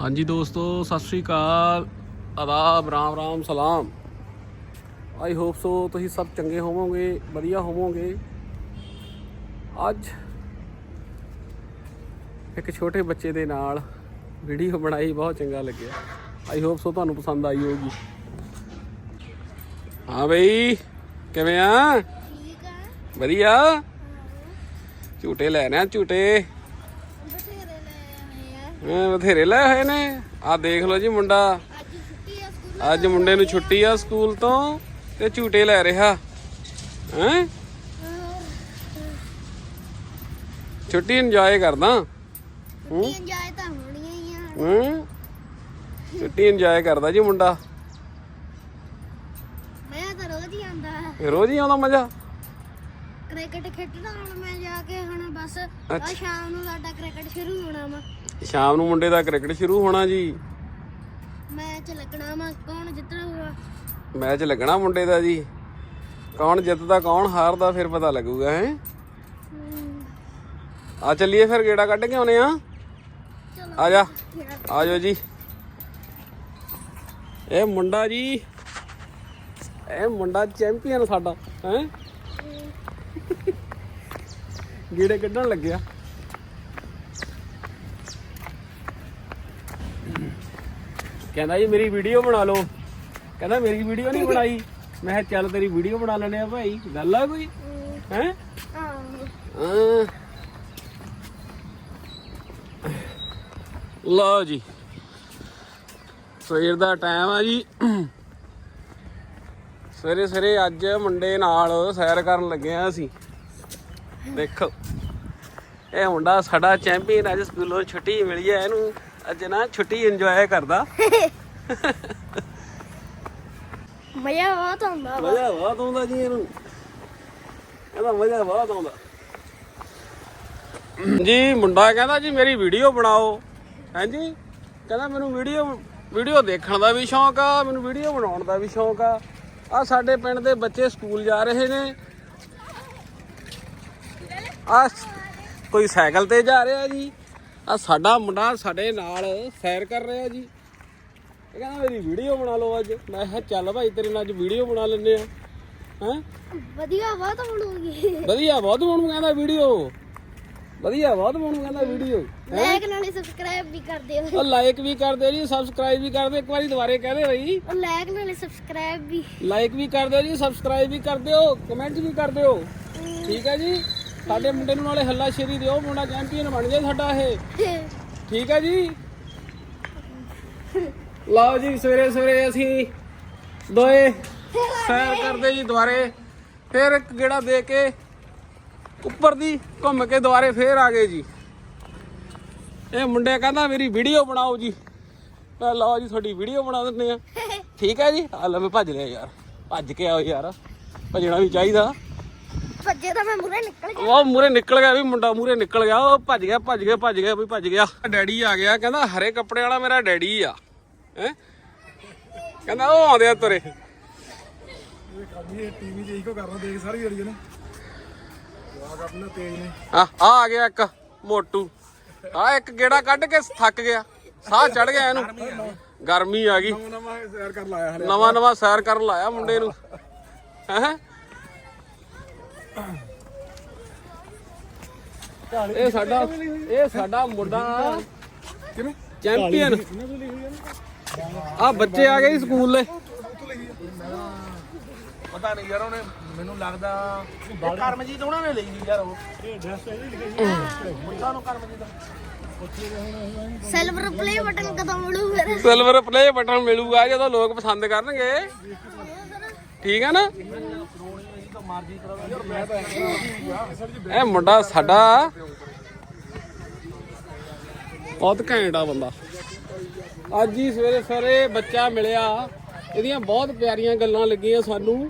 ਹਾਂਜੀ ਦੋਸਤੋ ਸਤਿ ਸ੍ਰੀ ਅਕਾਲ। ਆਦਾਬ ਰਾਮ ਰਾਮ ਸਲਾਮ। ਆਈ ਹੋਪ ਸੋ ਤੁਸੀਂ ਸਭ ਚੰਗੇ ਹੋਵੋਗੇ ਵਧੀਆ ਹੋਵੋਗੇ। ਅੱਜ ਇੱਕ ਛੋਟੇ ਬੱਚੇ ਦੇ ਨਾਲ ਵੀਡੀਓ ਬਣਾਈ ਬਹੁਤ ਚੰਗਾ ਲੱਗਿਆ। ਆਈ ਹੋਪ ਸੋ ਤੁਹਾਨੂੰ ਪਸੰਦ ਆਈ ਹੋਊਗੀ। ਹਾਂ ਬਈ ਕਿਵੇਂ ਆ? ਠੀਕ ਆ। ਵਧੀਆ? ਝੂਟੇ ਲੈਣੇ ਆ ਝੂਟੇ। ਬਥੇਰੇ ਲੈ ਹੋਏ ਨੇ। ਆ ਦੇਖ ਲਓ ਜੀ ਮੁੰਡਾ। ਅੱਜ ਮੁੰਡੇ ਨੂੰ ਛੁੱਟੀ ਆ ਸਕੂਲ ਤੋਂ ਤੇ ਝੂਟੇ ਲੈ ਰਿਹਾ। ਹੈ? ਛੁੱਟੀ ਇੰਜੋਏ ਕਰਦਾ। ਛੁੱਟੀ ਇੰਜੋਏ ਤਾਂ ਹੋਣੀਆਂ ਹੀ ਆ। ਹੂੰ? ਛੁੱਟੀ ਇੰਜੋਏ ਕਰਦਾ ਜੀ ਮੁੰਡਾ। ਮੈਂ ਤਾਂ ਰੋਜ਼ ਹੀ ਆਂਦਾ ਰੋਜ਼ ਹੀ ਆਉਂਦਾ ਮਜ਼ਾ? ਕ੍ਰਿਕਟ ਖੇਡਣਾ ਹੁਣ ਮੈਂ ਜਾ ਕੇ ਹੁਣ ਬਸ। ਆ। ਸ਼ਾਮ ਨੂੰ ਸਾਡਾ ਕ੍ਰਿਕਟ ਸ਼ੁਰੂ ਹੋਣਾ ਵਾ। ਸ਼ਾਮ ਨੂੰ ਮੁੰਡੇ ਦਾ ਕ੍ਰਿਕਟ ਸ਼ੁਰੂ ਹੋਣਾ ਜੀ। ਮੈਚ ਲੱਗਣਾ ਵਾ ਕੌਣ ਜਿੱਤੂਗਾ ਮੈਚ ਲੱਗਣਾ ਮੁੰਡੇ ਦਾ ਜੀ। ਕੌਣ ਜਿੱਤਦਾ ਕੌਣ ਹਾਰਦਾ ਫਿਰ ਪਤਾ ਲੱਗੂਗਾ ਹੈ। ਆ ਚੱਲੀਏ ਫਿਰ ਗੇੜਾ ਕੱਢ ਕੇ ਆਉਨੇ ਆ। ਆ ਜਾ। ਆ। ਜਾਓ ਜੀ। ਇਹ ਮੁੰਡਾ ਜੀ ਇਹ ਮੁੰਡਾ ਚੈਂਪੀਅਨ ਸਾਡਾ ਹੈ। ਗੀੜੇ ਕੱਢਣ ਲੱਗਿਆ। ਕਹਿੰਦਾ ਜੀ, ਮੇਰੀ ਵੀਡੀਓ ਬਣਾ ਲਓ। ਕਹਿੰਦਾ, ਮੇਰੀ ਵੀਡੀਓ ਨਹੀਂ ਬਣਾਈ। ਮੈਂ ਕਿਹਾ, ਚੱਲ ਤੇਰੀ ਵੀਡੀਓ ਬਣਾ ਲੈਣੇ ਆ ਭਾਈ। ਗੱਲ ਆ ਕੋਈ? ਹੈ? ਲਓ ਜੀ। ਸਵੇਰ ਦਾ ਟਾਈਮ ਆ ਜੀ। ਸਵੇਰੇ ਸਵੇਰੇ ਅੱਜ ਮੁੰਡੇ ਨਾਲ ਸੈਰ ਕਰਨ ਲੱਗੇ ਆ ਅਸੀਂ। ਦੇਖੋ। ਇਹ ਮੁੰਡਾ ਸਾਡਾ ਚੈਂਪੀਅਨ ਅੱਜ ਸਕੂਲੋਂ ਛੁੱਟੀ ਮਿਲੀ ਹੈ ਇਹਨੂੰ। ਅੱਜ ਨਾ ਛੁੱਟੀ ਇੰਜੋਏ ਕਰਦਾ। ਮਜ਼ਾ ਬਹੁਤ ਆਉਂਦਾ ਵਾ। ਮਜ਼ਾ ਬਹੁਤ ਆਉਂਦਾ ਜੀ ਇਹਨੂੰ। ਇਹਦਾ ਮਜ਼ਾ ਬਹੁਤ ਆਉਂਦਾ। ਜੀ ਮੁੰਡਾ ਕਹਿੰਦਾ ਜੀ ਮੇਰੀ ਵੀਡੀਓ ਬਣਾਓ। ਹਾਂਜੀ? ਕਹਿੰਦਾ ਮੈਨੂੰ ਵੀਡੀਓ ਵੀਡੀਓ ਦੇਖਣ ਦਾ ਵੀ ਸ਼ੌਂਕ ਆ ਮੈਨੂੰ ਵੀਡੀਓ ਬਣਾਉਣ ਦਾ ਵੀ ਸ਼ੌਂਕ ਆ। ਆ ਸਾਡੇ ਪਿੰਡ ਦੇ ਬੱਚੇ ਸਕੂਲ ਜਾ ਰਹੇ ਨੇ। ਆ ਕੋਈ ਸਾਈਕਲ ਤੇ ਜਾ ਰਿਹਾ ਜੀ। ਆ ਸਾਡਾ ਮੁੰਡਾ ਸਾਡੇ ਨਾਲ ਸੈਰ ਕਰ ਰਿਹਾ ਜੀ। ਇਹ ਕਹਿੰਦਾ ਮੇਰੀ ਵੀਡੀਓ ਬਣਾ ਲਓ ਅੱਜ। ਮੈਂ ਕਿਹਾ ਚੱਲ ਭਾਈ ਤੇਰੇ ਨਾਲ ਅੱਜ ਵੀਡੀਓ ਬਣਾ ਲੈਂਦੇ ਆ। ਹੈਂ? ਵਧੀਆ ਬਹੁਤ ਬਣੂਗੀ ਵਧੀਆ ਬਹੁਤ ਬਣੂ ਕਹਿੰਦਾ ਵੀਡੀਓ ਵਧੀਆ ਬਹੁਤ ਬਣੂ ਕਹਿੰਦਾ ਵੀਡੀਓ ਲਾਈਕ ਨਾਲੇ ਸਬਸਕ੍ਰਾਈਬ ਵੀ ਕਰ ਦਿਓ। ਉਹ ਲਾਈਕ ਵੀ ਕਰ ਦਿਓ ਜੀ ਸਬਸਕ੍ਰਾਈਬ ਵੀ ਕਰ ਦਿਓ। ਇੱਕ ਵਾਰੀ ਦੁਬਾਰੇ ਕਹਦੇ ਬਈ। ਉਹ ਲਾਈਕ ਨਾਲੇ ਸਬਸਕ੍ਰਾਈਬ ਵੀ। ਲਾਈਕ ਵੀ ਕਰ ਦਿਓ ਜੀ ਸਬਸਕ੍ਰਾਈਬ ਵੀ ਕਰ ਦਿਓ ਕਮੈਂਟ ਵੀ ਕਰ ਦਿਓ। ਠੀਕ ਹੈ ਜੀ? ਸਾਡੇ ਮੁੰਡੇ ਨੂੰ ਨਾਲੇ ਹੱਲਾ ਸ਼ੇਰੀ ਦਿਓ ਮੁੰਡਾ ਚੈਂਪੀਅਨ ਬਣ ਜਾਏ ਸਾਡਾ ਇਹ। ਠੀਕ ਹੈ ਜੀ? ਲਓ ਜੀ ਸਵੇਰੇ ਸਵੇਰੇ ਅਸੀਂ ਦੋਏ ਸੈਰ ਕਰਦੇ ਜੀ ਦੁਬਾਰੇ। ਫਿਰ ਇੱਕ ਗੇੜਾ ਦੇ ਕੇ ਉੱਪਰ ਦੀ ਘੁੰਮ ਕੇ ਦੁਬਾਰੇ ਫੇਰ ਆ ਗਏ ਜੀ। ਇਹ ਮੁੰਡੇ ਕਹਿੰਦਾ ਮੇਰੀ ਵੀਡੀਓ ਬਣਾਓ ਜੀ। ਮੈਂ ਲਓ ਜੀ ਤੁਹਾਡੀ ਵੀਡੀਓ ਬਣਾ ਦਿੰਦੇ ਆ ਠੀਕ ਹੈ ਜੀ? ਆ ਲੈ ਮੈਂ ਭੱਜ ਲਿਆ ਯਾਰ। ਭੱਜ ਕੇ ਆਓ ਯਾਰ। ਭੱਜਣਾ ਵੀ ਚਾਹੀਦਾ। ਭੱਜੇ ਤਾਂ ਮੈਂ ਮੂਰੇ ਨਿਕਲ ਗਿਆ। ਉਹ ਮੂਰੇ ਨਿਕਲ ਗਿਆ ਵੀ ਮੁੰਡਾ ਮੂਰੇ ਨਿਕਲ ਗਿਆ ਉਹ ਭੱਜ ਗਿਆ ਭੱਜ ਗਿਆ ਭੱਜ ਗਿਆ ਵੀ ਭੱਜ ਗਿਆ। ਡੈਡੀ ਆ ਗਿਆ ਕਹਿੰਦਾ ਹਰੇ ਕੱਪੜੇ ਵਾਲਾ ਮੇਰਾ ਡੈਡੀ ਆ। ਹੈ? ਕਹਿੰਦਾ ਉਹ ਆਉਂਦੇ ਆ ਤੁਰੇ। ਇਹ ਟੀਵੀ ਤੇ ਇੱਕੋ ਕਰਨਾ ਦੇਖ ਸਾਰੀ ਜਿਹੜੀ ਨੇ ਜਵਾਕ ਆਪਣਾ ਤੇਜ਼ ਨੇ ਆ ਗਿਆ ਇੱਕ ਮੋਟੂ। ਆ ਇੱਕ ਗੇੜਾ ਕੱਢ ਕੇ ਥੱਕ ਗਿਆ। ਸਾਹ ਚੜ ਗਿਆ ਇਹਨੂੰ। ਗਰਮੀ ਆ ਗਈ। ਨਵਾਂ ਨਵਾਂ ਸੈਰ ਕਰ ਲਾਇਆ ਹਲੇ ਨਵਾਂ ਨਵਾਂ ਸੈਰ ਕਰਨ ਲਾਇਆ ਮੁੰਡੇ ਨੂੰ। ਹੈ? ਇਹ ਸਾਡਾ ਇਹ ਸਾਡਾ ਮੁੰਡਾ ਕਿਵੇਂ? ਚੈਂਪੀਅਨ। ਆ ਬੱਚੇ ਆ ਗਏ ਸਕੂਲ ਦੇ। ਪਤਾ ਨਹੀਂ ਯਾਰ ਉਹਨੇ ਮੈਨੂੰ ਲੱਗਦਾ ਕਰਮਜੀਤ ਉਹਨਾਂ ਨੇ ਲਈ ਸੀ ਯਾਰ ਉਹ। ਇਹ ਡਰੈਸ ਇਹ ਲਿਖੀ ਮੁੰਡਾ ਨੂੰ ਕਰਮਜੀਤ ਸਿਲਵਰ ਪਲੇ ਬਟਨ ਕਦੋਂ ਮਿਲੂ ਫਿਰ ਸਿਲਵਰ ਪਲੇ ਬਟਨ ਮਿਲੂਗਾ ਜਦੋਂ ਲੋਕ ਪਸੰਦ ਕਰਨਗੇ। ਠੀਕ ਹੈ ਨਾ? ਇਹ ਮੁੰਡਾ ਸਾਡਾ ਬਹੁਤ ਘੈਂਟ ਆ ਬੰਦਾ। ਅੱਜ ਹੀ ਸਵੇਰੇ ਸਵੇਰੇ ਬੱਚਾ ਮਿਲਿਆ। ਇਹਦੀਆਂ ਬਹੁਤ ਪਿਆਰੀਆਂ ਗੱਲਾਂ ਲੱਗੀਆਂ ਸਾਨੂੰ।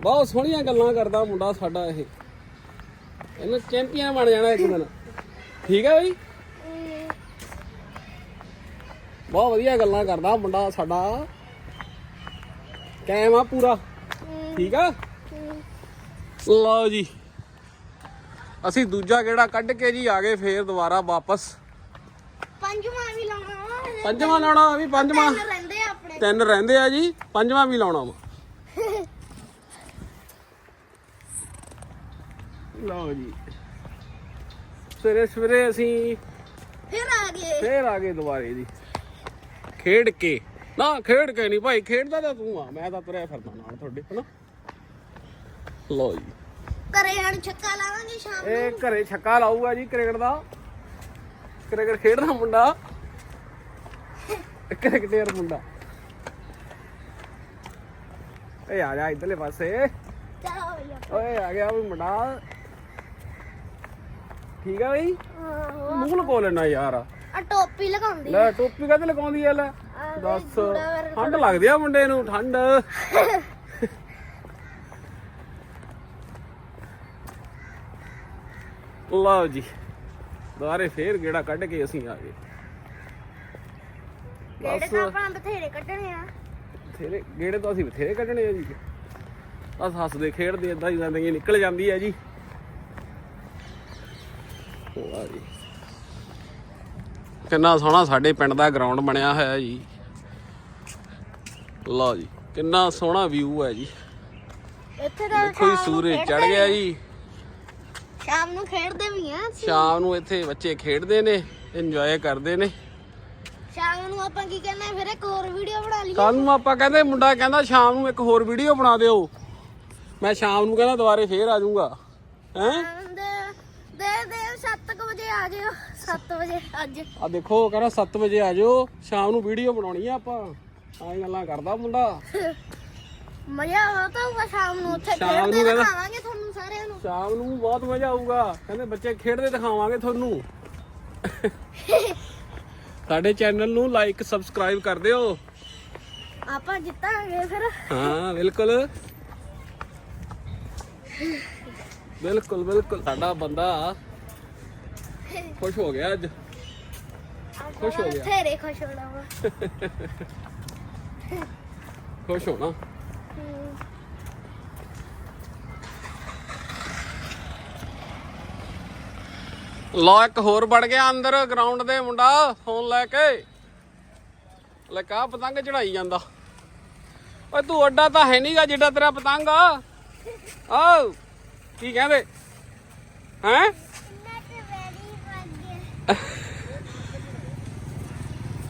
ਬਹੁਤ ਸੋਹਣੀਆਂ ਗੱਲਾਂ ਕਰਦਾ ਮੁੰਡਾ ਸਾਡਾ ਇਹ। ਇਹਨੇ ਚੈਂਪੀਅਨ ਬਣ ਜਾਣਾ ਇੱਕ ਦਿਨ। ਠੀਕ ਹੈ ਬਈ? ਬਹੁਤ ਵਧੀਆ ਗੱਲਾਂ ਕਰਦਾ ਮੁੰਡਾ ਸਾਡਾ। ਕਾਇਮ ਆ ਪੂਰਾ। ਠੀਕ ਆ? ਲਓ ਜੀ। ਅਸੀਂ ਦੂਜਾ ਗੇੜਾ ਕੱਢ ਕੇ ਜੀ ਆ ਗਏ ਫੇਰ ਦੁਬਾਰਾ ਵਾਪਸ। ਪੰਜਵਾਂ ਵੀ ਲਾਉਣਾ ਪੰਜਵਾਂ ਲਾਉਣਾ ਵੀ ਪੰਜਵਾਂ। ਤਿੰਨ ਰਹਿੰਦੇ ਆ ਆਪਣੇ। ਤਿੰਨ ਰਹਿੰਦੇ ਆ ਜੀ ਪੰਜਵਾਂ ਵੀ ਲਾਉਣਾ ਵਾ। ਲਓ ਜੀ। ਸਵੇਰੇ ਸਵੇਰੇ ਅਸੀਂ ਫਿਰ ਆ ਗਏ। ਫੇਰ ਆ ਗਏ ਦੁਬਾਰੇ ਜੀ। ਖੇਡ ਕੇ। ਨਾ ਖੇਡ ਕੇ ਨਹੀਂ ਭਾਈ ਖੇਡਦਾ ਤਾਂ ਤੂੰ ਆ। ਮੈਂ ਤਾਂ ਤੁਰਿਆ ਫਿਰਦਾ ਨਾਲ ਤੁਹਾਡੇ ਹਨਾ? ਲਓ ਜੀ। ਘਰੇ ਹਣ ਛੱਕਾ ਲਾਵਾਂਗੇ ਸ਼ਾਮ ਨੂੰ। ਇਹ ਘਰੇ ਛੱਕਾ ਲਾਊਗਾ ਜੀ ਕ੍ਰਿਕਟ ਦਾ। ਕ੍ਰਿਕਟ ਖੇਡਦਾ ਮੁੰਡਾ। ਕ੍ਰਿਕਟਰ ਮੁੰਡਾ। ਏ ਆ ਜਾ ਇਧਰਲੇ ਪਾਸੇ। ਓਏ ਆ ਗਿਆ ਵੀ ਮੁੰਡਾ। ਠੀਕ ਆ ਬਈ। ਮੂੰਹ ਲਕੋ ਲੈਣਾ ਯਾਰ। ਆ ਟੋਪੀ ਲਗਾਉਂਦੀ ਲੈ ਟੋਪੀ ਕਾਹਤੇ ਲਗਾਉਂਦੀ ਐ ਲੈ? ਦੱਸ। ਠੰਡ ਲੱਗਦੀ ਆ ਮੁੰਡੇ ਨੂੰ ਠੰਡ। ਲਓ ਜੀ। ਦੁਬਾਰੇ ਫੇਰ ਗੇੜਾ ਕੱਢ ਕੇ ਅਸੀਂ ਆ ਗਏ। ਬਸ। ਤਾਂ ਆਪਾਂ ਬਥੇਰੇ ਕੱਢਣੇ ਆ। ਬਥੇਰੇ ਗੇੜੇ ਤਾਂ ਅਸੀਂ ਬਥੇਰੇ ਕੱਢਣੇ ਆ ਜੀ। ਬਸ ਹੱਸਦੇ ਖੇਡਦੇ ਏਦਾਂ ਹੀ ਜ਼ਿੰਦਗੀ ਨਿਕਲ ਜਾਂਦੀ ਹੈ ਜੀ। ਵਾਹ ਜੀ। ਕਿੰਨਾ ਸੋਹਣਾ ਸਾਡੇ ਪਿੰਡ ਦਾ ਗਰਾਊਂਡ ਬਣਿਆ ਹੋਇਆ ਜੀ। ਲਓ ਜੀ ਕਿੰਨਾ ਸੋਹਣਾ ਵਿਊ ਹੈ ਜੀ। ਇੱਥੇ ਤਾਂ ਦੇਖੋ ਜੀ ਸੂਰਜ ਚੜ ਗਿਆ ਜੀ। ਸ਼ਾਮ ਨੂੰ ਖੇਡਦੇ ਵੀ ਆ ਅਸੀਂ। ਸ਼ਾਮ ਨੂੰ ਇੱਥੇ ਬੱਚੇ ਖੇਡਦੇ ਨੇ ਇੰਜੋਏ ਕਰਦੇ ਨੇ। ਸ਼ਾਮ ਨੂੰ ਆਪਾਂ ਕੀ ਕਰਨਾ ਫਿਰ ਇੱਕ ਹੋਰ ਵੀਡੀਓ ਬਣਾ ਲਈਏ। ਕੱਲ ਨੂੰ ਆਪਾਂ ਕਹਿੰਦੇ ਮੁੰਡਾ ਕਹਿੰਦਾ ਸ਼ਾਮ ਨੂੰ ਇੱਕ ਹੋਰ ਵੀਡੀਓ ਬਣਾ ਦਿਓ। ਮੈਂ ਸ਼ਾਮ ਨੂੰ ਕਹਿੰਦਾ ਦੁਬਾਰੇ ਫੇਰ ਆ ਜਾਊਂਗਾ। ਹੈਂ? ਦੇ ਦੇ ਦੇ 7 ਵਜੇ ਆ ਜਿਓ। 7 ਵਜੇ ਅੱਜ। ਆ ਦੇਖੋ ਕਹਿੰਦਾ 7 ਵਜੇ ਆ ਜਾਓ। ਸ਼ਾਮ ਨੂੰ ਵੀਡੀਓ ਬਣਾਉਣੀ ਆ ਆਪਾਂ। ਆਹ ਗੱਲਾਂ ਕਰਦਾ ਮੁੰਡਾ। ਮਜ਼ਾ ਆਉਂਦਾ ਹੋਊਗਾ ਸ਼ਾਮ ਨੂੰ ਉੱਥੇ ਸ਼ਾਮ ਨੂੰ ਖੇਡਦੇ ਕਹਿੰਦਾ- ਦਿਖਾਵਾਂਗੇ ਤੁਹਾਨੂੰ ਸਾਰਿਆਂ ਨੂੰ। ਸ਼ਾਮ ਨੂੰ ਬਹੁਤ ਮਜ਼ਾ ਆਊਗਾ। ਕਹਿੰਦੇ ਬੱਚੇ ਖੇਡਦੇ ਦਿਖਾਵਾਂਗੇ ਤੁਹਾਨੂੰ। ਸਾਡੇ ਚੈਨਲ ਨੂੰ ਲਾਈਕ ਸਬਸਕ੍ਰਾਈਬ ਕਰ ਦਿਓ। ਆਪਾਂ ਜਿੱਤਾਂਗੇ ਫਿਰ। ਹਾਂ ਬਿਲਕੁਲ। ਬਿਲਕੁਲ ਬਿਲਕੁਲ। ਸਾਡਾ ਬੰਦਾ ਖੁਸ਼ ਹੋ ਗਿਆ ਅੱਜ। ਖੁਸ਼ ਹੋ ਗਿਆ। ਖੁਸ਼ ਹੋਣਾ ਵਾ। ਖੁਸ਼ ਹੋਣਾ। ਹਮ। ਲੋ ਇੱਕ ਹੋਰ ਵੜ ਗਿਆ ਅੰਦਰ ਗਰਾਊਂਡ ਦੇ ਮੁੰਡਾ ਫੋਨ ਲੈ ਕੇ। ਲੈ ਕਾ ਪਤੰਗ ਚੜਾਈ ਜਾਂਦਾ। ਓਏ ਤੂੰ ਅੱਡਾ ਤਾਂ ਹੈ ਨਹੀਂਗਾ ਜਿੱਡਾ ਤੇਰਾ ਪਤੰਗ ਆ। ਆਓ ਕੀ ਕਹਿੰਦੇ? ਹੈ?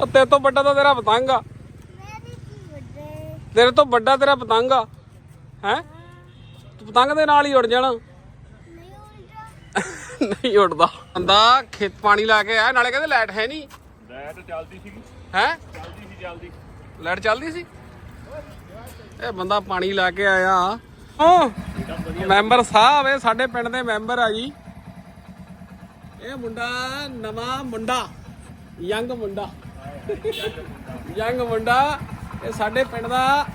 ਉਹ ਤੇਰੇ ਤੋਂ ਵੱਡਾ ਤਾਂ ਤੇਰਾ ਪਤੰਗ ਆ। ਤੇਰੇ ਤੋਂ ਵੱਡਾ ਤੇਰਾ ਪਤੰਗ ਆ। ਹੈ? ਤੂੰ ਪਤੰਗ ਦੇ ਨਾਲ ਹੀ ਉੜ ਜਾਣਾ। ਨਹੀਂ ਉੱਡਦਾ। ਬੰਦਾ ਖੇਤ ਪਾਣੀ ਲਾ ਕੇ ਆਇਆ ਨਾਲੇ ਕਹਿੰਦੇ ਲਾਈਟ ਹੈ ਨਹੀਂ। ਲਾਈਟ ਚੱਲਦੀ ਸੀਗੀ ਹੈ? ਚੱਲਦੀ ਸੀ ਚੱਲਦੀ। ਲਾਈਟ ਚੱਲਦੀ ਸੀ? ਇਹ ਬੰਦਾ ਪਾਣੀ ਲਾ ਕੇ ਆਇਆ। ਓ ਮੈਂਬਰ ਸਾਹਿਬ ਇਹ ਸਾਡੇ ਪਿੰਡ ਦੇ ਮੈਂਬਰ ਆ ਜੀ। ਇਹ ਮੁੰਡਾ ਨਵਾਂ ਮੁੰਡਾ ਯੰਗ ਮੁੰਡਾ। ਯੰਗ ਮੁੰਡਾ ਇਹ ਸਾਡੇ ਪਿੰਡ ਦਾ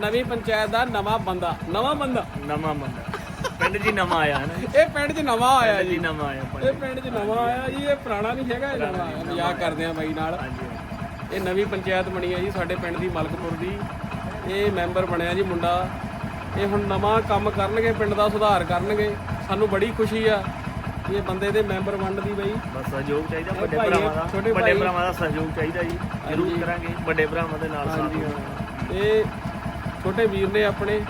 ਨਵੀਂ ਪੰਚਾਇਤ ਦਾ ਨਵਾਂ ਬੰਦਾ। ਨਵਾਂ ਬੰਦਾ? ਨਵਾਂ ਬੰਦਾ। ਪਿੰਡ ਜੀ ਨਵਾਂ ਆਇਆ ਹੈ ਨਾ ਇਹ ਪਿੰਡ 'ਚ ਨਵਾਂ ਆਇਆ ਜੀ ਨਵਾਂ ਆਇਆ ਇਹ ਪਿੰਡ 'ਚ ਨਵਾਂ ਆਇਆ ਜੀ ਇਹ ਪੁਰਾਣਾ ਨਹੀਂ ਹੈਗਾ ਇਹ ਨਵਾਂ ਆਇਆ। ਮਜ਼ਾਕ ਕਰਦੇ ਆ ਬਾਈ ਨਾਲ। ਇਹ ਨਵੀਂ ਪੰਚਾਇਤ ਬਣੀ ਹੈ ਜੀ ਸਾਡੇ ਪਿੰਡ ਦੀ ਮਲਕਪੁਰ ਦੀ। ਇਹ ਮੈਂਬਰ ਬਣਿਆ ਜੀ ਮੁੰਡਾ। ਇਹ ਹੁਣ ਨਵਾਂ ਕੰਮ ਕਰਨਗੇ ਪਿੰਡ ਦਾ ਸੁਧਾਰ ਕਰਨਗੇ। ਸਾਨੂੰ ਬੜੀ ਖੁਸ਼ੀ ਆ। ਇਹ ਬੰਦੇ ਦੇ ਮੈਂਬਰ ਬਣਨ ਦੀ ਬਈ। ਬਸ ਸਹਿਯੋਗ ਚਾਹੀਦਾ ਵੱਡੇ ਭਾਈ, ਭਰਾਵਾਂ ਦਾ ਛੋਟੇ ਵੱਡੇ ਭਾਈ। ਭਰਾਵਾਂ ਦਾ ਸਹਿਯੋਗ ਚਾਹੀਦਾ ਜੀ ਜ਼ਰੂਰ ਹਾਂਜੀ। ਕਰਾਂਗੇ ਵੱਡੇ ਭਰਾਵਾਂ ਦੇ ਨਾਲ ਸਾਥ ਹਾਂਜੀ ਹਾਂ। ਇਹ ਛੋਟੇ ਵੀਰ ਨੇ ਆਪਣੇ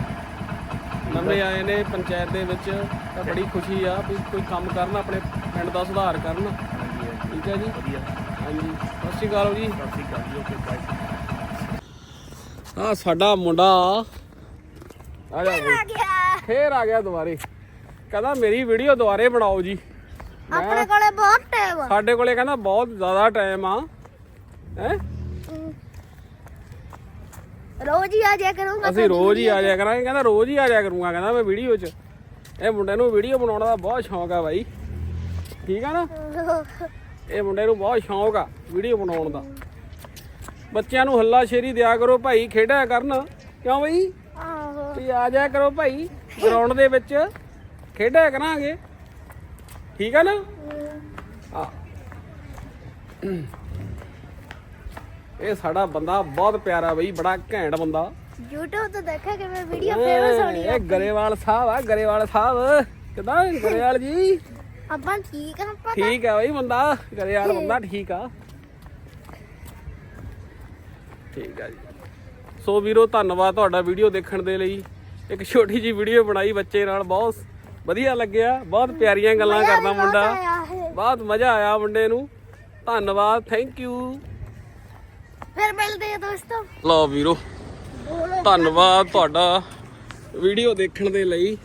ਨਵੇਂ ਆਏ ਨੇ ਪੰਚਾਇਤ ਦੇ ਵਿੱਚ ਤਾਂ ਬੜੀ ਖੁਸ਼ੀ ਆ ਵੀ ਕੋਈ ਕੰਮ ਕਰਨ ਆਪਣੇ ਪਿੰਡ ਦਾ ਸੁਧਾਰ ਕਰਨ। ਹਾਂਜੀ ਹਾਂਜੀ। ਠੀਕ ਹੈ ਜੀ? ਵਧੀਆ। ਹਾਂਜੀ। ਸਤਿ ਸ਼੍ਰੀ ਅਕਾਲ ਜੀ। ਸਤਿ ਸ਼੍ਰੀ ਅਕਾਲ ਜੀ ਓਕੇ ਬਾਏ ਆ ਸਾਡਾ ਮੁੰਡਾ ਆ। ਜਾ ਬਈ। ਆ ਗਿਆ। ਫੇਰ ਆ ਗਿਆ ਦੁਬਾਰੇ। ਕਹਿੰਦਾ ਮੇਰੀ ਵੀਡੀਓ ਦੁਬਾਰੇ ਬਣਾਓ ਜੀ। ਆਪਣੇ ਕੋਲੇ ਬਹੁਤ ਟਾਈਮ ਆ। ਸਾਡੇ ਕੋਲੇ ਕਹਿੰਦਾ ਬਹੁਤ ਜ਼ਿਆਦਾ ਟਾਈਮ ਆ। ਹੈ? ਰੋਜ਼ ਹੀ ਆ ਜਾਇਆ ਕਰੂੰਗਾ ਅਸੀਂ ਰੋਜ਼ ਹੀ ਆ ਜਾਇਆ ਕਰਾਂਗੇ। ਕਹਿੰਦਾ ਰੋਜ਼ ਹੀ ਆ ਜਾਇਆ ਕਰੂੰਗਾ ਕਹਿੰਦਾ ਮੈਂ ਵੀਡੀਓ 'ਚ। ਇਹ ਮੁੰਡੇ ਨੂੰ ਵੀਡੀਓ ਬਣਾਉਣ ਦਾ ਬਹੁਤ ਸ਼ੌਂਕ ਆ ਬਾਈ। ਠੀਕ ਆ ਨਾ? ਇਹ ਮੁੰਡੇ ਨੂੰ ਬਹੁਤ ਸ਼ੌਂਕ ਆ ਵੀਡੀਓ ਬਣਾਉਣ ਦਾ। ਬੱਚਿਆਂ ਨੂੰ ਹੱਲਾ ਸ਼ੇਰੀ ਦਿਆ ਕਰੋ ਭਾਈ ਖੇਡਿਆ ਕਰਨ। ਕਿਉਂ ਬਈ? ਆਹੋ। ਤੁਸੀਂ ਆ ਜਾਇਆ ਕਰੋ ਭਾਈ ਗਰਾਊਂਡ ਦੇ ਵਿੱਚ। ਖੇਡਿਆ ਕਰਾਂਗੇ। ਠੀਕ ਆ ਨਾ? ਆ। ਇਹ ਸਾਡਾ ਬੰਦਾ ਬਹੁਤ ਪਿਆਰਾ ਬਈ ਬੜਾ ਘੈਂਟ ਬੰਦਾ। YouTube ਤੇ ਦੇਖਿਆ ਕਿ ਮੈਂ ਵੀਡੀਓ ਫੇਮਸ ਹੋਣੀ ਇਹ ਗਰੇਵਾਲ ਸਾਹਿਬ ਆ ਗਰੇਵਾਲ ਸਾਹਿਬ। ਕਿਦਾਂ ਗਰੇਵਾਲ ਜੀ? ਆਪਾਂ ਠੀਕ ਆ ਆਪਾਂ ਠੀਕ ਆ ਬਈ ਬੰਦਾ ਗਰੇਵਾਲ ਬੰਦਾ ਠੀਕ ਆ। ਠੀਕ ਆ ਜੀ। ਸੋ ਵੀਰੋ ਧੰਨਵਾਦ ਤੁਹਾਡਾ ਵੀਡੀਓ ਦੇਖਣ ਦੇ ਲਈ। ਇੱਕ ਛੋਟੀ ਜੀ ਵੀਡੀਓ ਬਣਾਈ ਬੱਚੇ ਨਾਲ ਬਹੁਤ ਵਧੀਆ ਲੱਗਿਆ। ਬਹੁਤ ਪਿਆਰੀਆਂ ਗੱਲਾਂ ਕਰਦਾ ਮੁੰਡਾ। ਬਹੁਤ ਮਜ਼ਾ ਆਇਆ ਮੁੰਡੇ ਨੂੰ। ਧੰਨਵਾਦ ਥੈਂਕ ਯੂ ਫਿਰ ਮਿਲਦੇ ਆ ਦੋਸਤੋ। ਲਓ ਵੀਰੋ ਧੰਨਵਾਦ ਤੁਹਾਡਾ ਵੀਡੀਓ ਦੇਖਣ ਦੇ ਲਈ।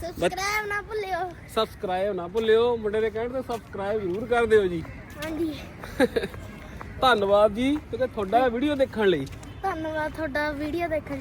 ਸਬਸਕ੍ਰਾਈਬ ਨਾ ਭੁੱਲਿਓ। ਸਬਸਕ੍ਰਾਈਬ ਨਾ ਭੁੱਲਿਓ। ਮੁੰਡੇ ਦੇ ਕਹਿਣ ਤੇ ਸਬਸਕ੍ਰਾਈਬ ਜ਼ਰੂਰ ਕਰ ਦਿਓ ਜੀ। ਹਾਂਜੀ। ਧੰਨਵਾਦ ਜੀ ਕਿਉਂਕਿ ਤੁਹਾਡਾ ਵੀਡੀਓ ਦੇਖਣ ਲਈ। ਧੰਨਵਾਦ ਤੁਹਾਡਾ ਵੀਡੀਓ ਦੇਖਣ ਲਈ।